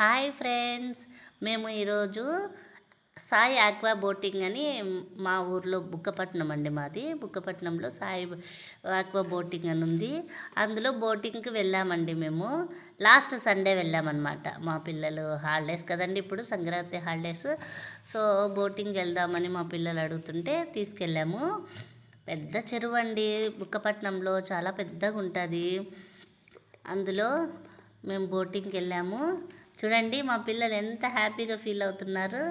Hi friends మేము ఈరోజు Sai aqua boating అని మా ఊర్లో బుక్కపట్నం అండి మాది. బుక్కపట్నంలో సాయి ఆక్వా బోటింగ్ అని ఉంది. అందులో బోటింగ్కి వెళ్ళామండి మేము. లాస్ట్ సండే వెళ్ళామన్నమాట. మా పిల్లలు హాలిడేస్ కదండి ఇప్పుడు సంక్రాంతి హాలిడేస్. సో బోటింగ్ వెళ్దామని మా పిల్లలు అడుగుతుంటే తీసుకెళ్ళాము. పెద్ద చెరువు అండి బుక్కపట్నంలో చాలా పెద్దగా ఉంటుంది అందులో మేము బోటింగ్కి వెళ్ళాము. చూడండి మా పిల్లలు ఎంత హ్యాపీగా ఫీల్ అవుతున్నారు.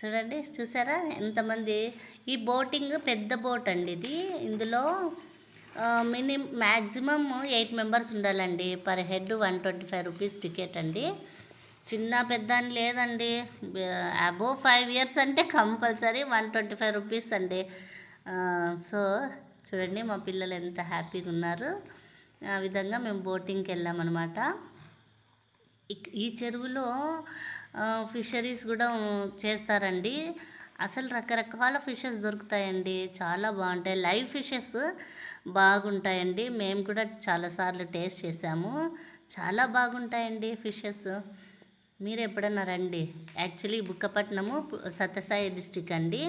చూడండి చూసారా? ఎంతమంది ఈ బోటింగ్ పెద్ద బోట్ అండి ఇది. ఇందులో మినీ మ్యాక్సిమమ్ ఎయిట్ మెంబర్స్ ఉండాలండి. Per head one twenty five rupees ticket అండి. చిన్న పెద్ద అని లేదండి. అబోవ్ ఫైవ్ ఇయర్స్ అంటే compulsory one twenty five rupees అండి. సో చూడండి మా పిల్లలు ఎంత హ్యాపీగా ఉన్నారు. ఆ విధంగా మేము బోటింగ్కి వెళ్ళామన్నమాట. ఈ చెరువులో ఫిషరీస్ కూడా చేస్తారండి. అసలు రకరకాల ఫిషెస్ దొరుకుతాయండి. చాలా బాగుంటాయి. లైవ్ ఫిషెస్ బాగుంటాయండి. మేము కూడా చాలాసార్లు టేస్ట్ చేసాము చాలా బాగుంటాయండి ఫిషెస్ మీరు ఎప్పుడన్నా రండి. యాక్చువల్లీ బుక్కపట్నము సత్యసాయి డిస్టిక్ అండి.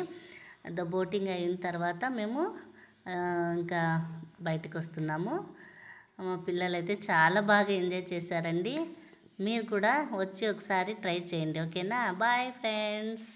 ద బోటింగ్ అయిన తర్వాత మేము ఇంకా బయటకు వస్తున్నాము. మా పిల్లలైతే చాలా బాగా ఎంజాయ్ చేశారండి. మీరు కూడా వచ్చి ఒకసారి ట్రై చేయండి ఓకేనా? Bye friends.